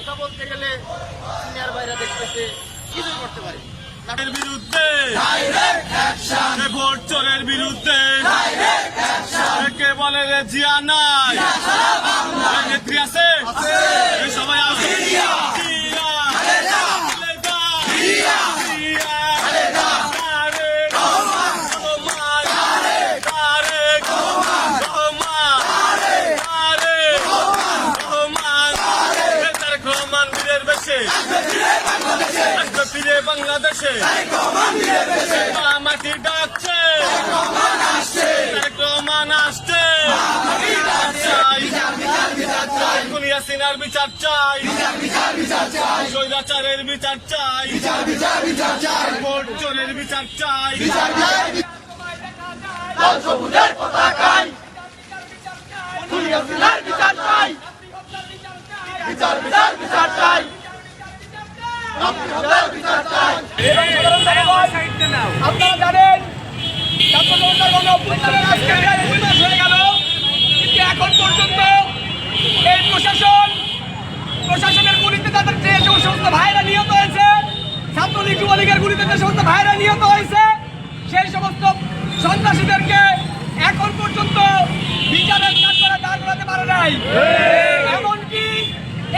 কথা বলতে গেলে সিনিয়র ভাইরা দেখতেছে কিছুই করতে পারে বিরুদ্ধে ভোট চোরের বিরুদ্ধে কে বলে রে জিয়া নাই। নেত্রী আছে এই সবাই আছে জিয়া, খালেদা, জিয়া, তারেক রহমান, তারেক রহমান, তারেক রহমান, এ তারেক রহমান বীরের বেশে আসবে ফিরে বাংলাদেশে। মাটির ডাকছে। রহমান আসছে। সিনার বিচার চাই। স্বৈরাচারের বিচার চাই। ভোট চোরের বিচার চাই লাল সবুজের পতাকায় দুনিয়া সিনার বিচার চাই বিচার বিচার বিচার চাই আপনাদের বিচার চাই আপনারা জানেন ছাত্র জনতার গণ অভ্যুত্থানের আজকে প্রায় দুই মাস হয়ে গেল কিন্তু এখন পর্যন্ত এই প্রশাসন প্রশাসনের গুলিতে তাদের যে সমস্ত ভাইরা নিহত হয়েছে ছাত্রলীগ যুবলীগের গুলিতে যে সমস্ত ভাইরা নিহত হয়েছে সেই সমস্ত সন্ত্রাসীদেরকে এখন পর্যন্ত বিচারের কাঠগড়া দাঁড় করাতে পারে নাই। এমনকি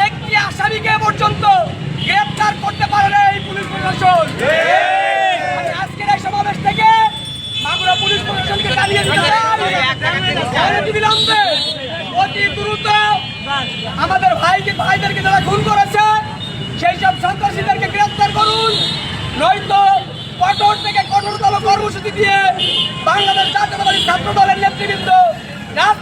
একটি আসামিকে পর্যন্ত গ্রেপ্তার করতে পারে না এই পুলিশ প্রশাসন। আজকের এই সমাবেশ থেকে মাগুরা পুলিশ প্রশাসনকে জানিয়ে দিতে দ্রুত আমাদের ভাইকে ভাইদেরকে যারা খুন করেছে, সেই সব সন্ত্রাসীদেরকে গ্রেফতার করুন। নয়তো কঠোর থেকে কঠোরতম কর্মসূচি দিয়ে বাংলাদেশ জাতীয়তাবাদী ছাত্র দলের নেতৃবৃন্দ ইনশাল্লাহ